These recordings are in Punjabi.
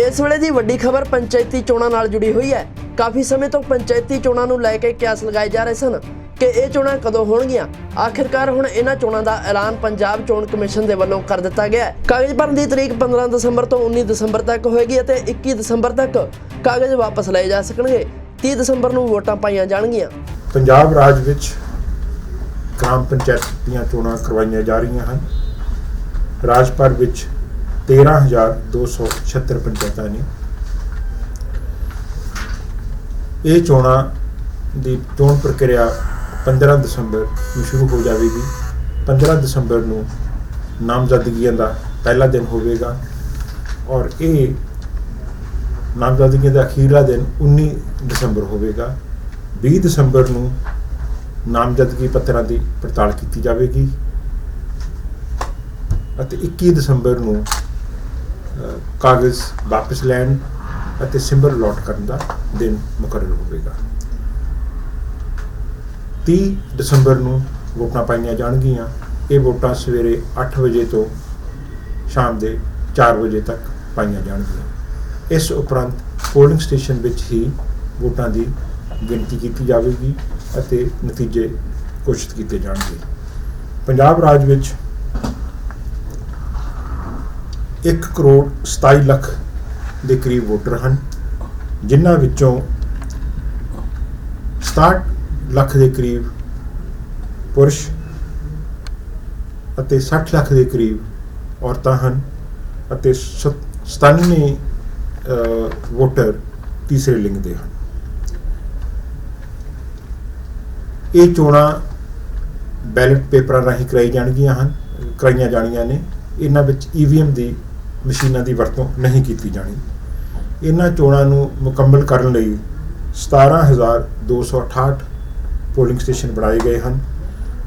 ਇਸ ਵੇਲੇ ਦੀ ਵੱਡੀ ਖਬਰ ਪੰਚਾਇਤੀ ਚੋਣਾਂ ਨਾਲ ਜੁੜੀ ਹੋਈ ਹੈ। ਕਾਫੀ ਸਮੇਂ ਤੋਂ ਪੰਚਾਇਤੀ ਚੋਣਾਂ ਨੂੰ ਲੈ ਕੇ ਕਿਆਸ ਲਗਾਏ ਜਾ ਰਹੇ ਸਨ ਕਿ ਇਹ ਚੋਣਾਂ ਕਦੋਂ ਹੋਣਗੀਆਂ। ਆਖਿਰਕਾਰ ਹੁਣ ਇਹਨਾਂ ਚੋਣਾਂ ਦਾ ਐਲਾਨ ਪੰਜਾਬ ਚੋਣ ਕਮਿਸ਼ਨ ਦੇ ਵੱਲੋਂ ਕਰ ਦਿੱਤਾ ਗਿਆ ਹੈ। ਕਾਗਜ਼ ਭਰਨ ਦੀ ਤਰੀਕ 15 ਦਸੰਬਰ ਤੋਂ 19 ਦਸੰਬਰ ਤੱਕ ਹੋਏਗੀ ਅਤੇ 21 ਦਸੰਬਰ ਤੱਕ ਕਾਗਜ਼ ਵਾਪਸ ਲਏ ਜਾ ਸਕਣਗੇ। 30 ਦਸੰਬਰ ਨੂੰ ਵੋਟਾਂ ਪਾਈਆਂ ਜਾਣਗੀਆਂ। ਪੰਜਾਬ ਰਾਜ ਵਿੱਚ ਗ੍ਰਾਮ ਪੰਚਾਇਤ ਦੀਆਂ ਚੋਣਾਂ ਕਰਵਾਈਆਂ ਜਾ ਰਹੀਆਂ ਹਨ। ਰਾਜ ਭਰ ਵਿੱਚ 13276 ਪੰਚਾਇਤਾਂ ਨੇ। ਇਹ ਚੋਣਾਂ ਦੀ ਚੋਣ ਪ੍ਰਕਿਰਿਆ 15 ਦਸੰਬਰ ਨੂੰ ਸ਼ੁਰੂ ਹੋ ਜਾਵੇਗੀ। 15 ਦਸੰਬਰ ਨੂੰ ਨਾਮਜ਼ਦਗੀਆਂ ਦਾ ਪਹਿਲਾ ਦਿਨ ਹੋਵੇਗਾ ਔਰ ਇਹ ਨਾਮਜ਼ਦਗੀਆਂ ਦਾ ਅਖੀਰਲਾ ਦਿਨ 19 ਦਸੰਬਰ ਹੋਵੇਗਾ। 20 ਦਸੰਬਰ ਨੂੰ ਨਾਮਜ਼ਦਗੀ ਪੱਤਰਾਂ ਦੀ ਪੜਤਾਲ ਕੀਤੀ ਜਾਵੇਗੀ ਅਤੇ 21 ਦਸੰਬਰ ਨੂੰ ਕਾਗਜ਼ ਵਾਪਸ ਲੈਣ ਅਤੇ ਸਿੰਬਲ ਅਲਾਟ ਕਰਨ ਦਾ ਦਿਨ ਮੁਕਰਰ ਹੋਵੇਗਾ। 30 ਦਸੰਬਰ ਨੂੰ ਵੋਟਾਂ ਪਾਈਆਂ ਜਾਣਗੀਆਂ। ਇਹ ਵੋਟਾਂ ਸਵੇਰੇ 8 ਵਜੇ ਤੋਂ ਸ਼ਾਮ ਦੇ 4 ਵਜੇ ਤੱਕ ਪਾਈਆਂ ਜਾਣਗੀਆਂ। ਇਸ ਉਪਰੰਤ ਪੋਲਿੰਗ ਸਟੇਸ਼ਨ ਵਿੱਚ ਹੀ ਵੋਟਾਂ ਦੀ ਗਿਣਤੀ ਕੀਤੀ ਜਾਵੇਗੀ ਅਤੇ ਨਤੀਜੇ ਘੋਸ਼ਿਤ ਕੀਤੇ ਜਾਣਗੇ। ਪੰਜਾਬ ਰਾਜ ਵਿੱਚ 1 ਕਰੋੜ 27 ਲੱਖ ਦੇ ਕਰੀਬ ਵੋਟਰ ਹਨ, ਜਿਨ੍ਹਾਂ ਵਿੱਚੋਂ 67 ਲੱਖ ਦੇ ਕਰੀਬ ਪੁਰਸ਼ ਅਤੇ 60 ਲੱਖ ਦੇ ਕਰੀਬ ਔਰਤਾਂ ਹਨ ਅਤੇ ਸਤ- 97 ਵੋਟਰ ਤੀਸਰੇ ਲਿੰਗ ਦੇ ਹਨ। ਇਹ ਚੋਣਾਂ ਬੈਲਟ ਪੇਪਰਾਂ ਰਾਹੀਂ ਕਰਾਈ ਜਾਣਗੀਆਂ ਹਨ, ਕਰਾਈਆਂ ਜਾਣੀਆਂ ਨੇ। ਇਹਨਾਂ ਵਿੱਚ ਈਵੀਐਮ ਦੀ ਮਸ਼ੀਨਾਂ ਦੀ ਵਰਤੋਂ ਨਹੀਂ ਕੀਤੀ ਜਾਣੀ। ਇਹਨਾਂ ਚੋਣਾਂ ਨੂੰ ਮੁਕੰਮਲ ਕਰਨ ਲਈ 17268 ਪੋਲਿੰਗ ਸਟੇਸ਼ਨ ਬਣਾਏ ਗਏ ਹਨ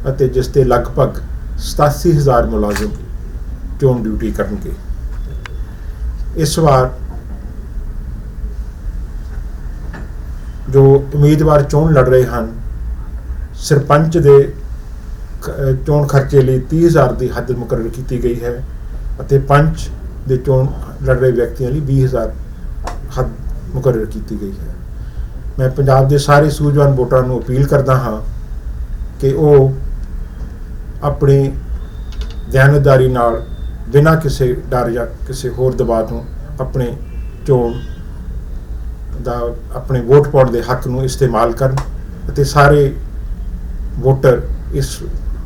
ਅਤੇ ਜਿਸ ਤੇ ਲਗਭਗ 87000 ਮੁਲਾਜ਼ਮ ਚੋਣ ਡਿਊਟੀ ਕਰਨਗੇ। ਇਸ ਵਾਰ ਜੋ ਉਮੀਦਵਾਰ ਚੋਣ ਲੜ ਰਹੇ ਹਨ, ਸਰਪੰਚ ਦੇ ਚੋਣ ਖਰਚੇ ਲਈ 30000 ਦੀ ਹੱਦ ਮੁਕਰਰ ਕੀਤੀ ਗਈ ਹੈ ਅਤੇ ਪੰਚ ਦੇ ਚੋਣ ਲੜ ਰਹੇ ਵਿਅਕਤੀਆਂ ਲਈ 20000 ਹੱਦ ਮੁਕਰਰ ਕੀਤੀ ਗਈ ਹੈ। ਮੈਂ ਪੰਜਾਬ ਦੇ ਸਾਰੇ ਸੂਝਵਾਨ ਵੋਟਰਾਂ ਨੂੰ ਅਪੀਲ ਕਰਦਾ ਹਾਂ ਕਿ ਉਹ ਆਪਣੇ ਦਿਆਨਤਦਾਰੀ ਨਾਲ ਬਿਨਾਂ ਕਿਸੇ ਡਰ ਜਾਂ ਕਿਸੇ ਹੋਰ ਦਬਾਅ ਤੋਂ ਆਪਣੇ ਚੋਣ ਦਾ ਆਪਣੇ ਵੋਟ ਪਾਉਣ ਦੇ ਹੱਕ ਨੂੰ ਇਸਤੇਮਾਲ ਕਰਨ ਅਤੇ ਸਾਰੇ ਵੋਟਰ ਇਸ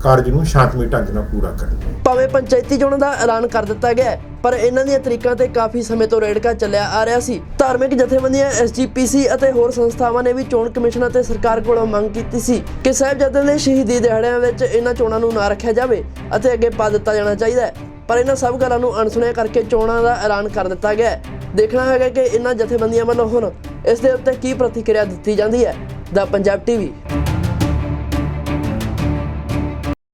ਕਾਰਜ ਨੂੰ ਸ਼ਾਂਤਮਈ ਢੰਗ ਨਾਲ ਪੂਰਾ ਕਰਨ। ਭਾਵੇਂ ਪੰਚਾਇਤੀ ਚੋਣਾਂ ਦਾ ਐਲਾਨ ਕਰ ਦਿੱਤਾ ਗਿਆ ਹੈ, ਪਰ ਇਹਨਾਂ ਦੀਆਂ ਤਰੀਕਾਂ ਤੇ ਕਾਫੀ ਸਮੇਂ ਤੋਂ ਰੇੜਕਾ ਚੱਲਿਆ ਆ ਰਿਹਾ ਸੀ। ਧਾਰਮਿਕ ਜਥੇਬੰਦੀਆਂ ਐਸਜੀਪੀਸੀ ਅਤੇ ਹੋਰ ਸੰਸਥਾਵਾਂ ਨੇ ਵੀ ਚੋਣ ਕਮਿਸ਼ਨ ਅਤੇ ਸਰਕਾਰ ਕੋਲੋਂ ਮੰਗ ਕੀਤੀ ਸੀ ਕਿ ਸਾਹਿਬਜ਼ਾਦਿਆਂ ਦੇ ਸ਼ਹੀਦੀ ਦਿਹਾੜਿਆਂ ਵਿੱਚ ਇਹਨਾਂ ਚੋਣਾਂ ਨੂੰ ਨਾ ਰੱਖਿਆ ਜਾਵੇ ਅਤੇ ਅੱਗੇ ਪਾ ਦਿੱਤਾ ਜਾਣਾ ਚਾਹੀਦਾ ਹੈ। ਪਰ ਇਹਨਾਂ ਸਭ ਗੱਲਾਂ ਨੂੰ ਅਣਸੁਣਿਆ ਕਰਕੇ ਚੋਣਾਂ ਦਾ ਐਲਾਨ ਕਰ ਦਿੱਤਾ ਗਿਆ ਹੈ। ਦੇਖਣਾ ਹੈਗਾ ਕਿ ਇਹਨਾਂ ਜਥੇਬੰਦੀਆਂ ਵੱਲੋਂ ਹੁਣ ਇਸ ਦੇ ਉੱਤੇ ਕੀ ਪ੍ਰਤੀਕਿਰਿਆ ਦਿੱਤੀ ਜਾਂਦੀ ਹੈ। ਦਾ ਪੰਜਾਬ ਟੀਵੀ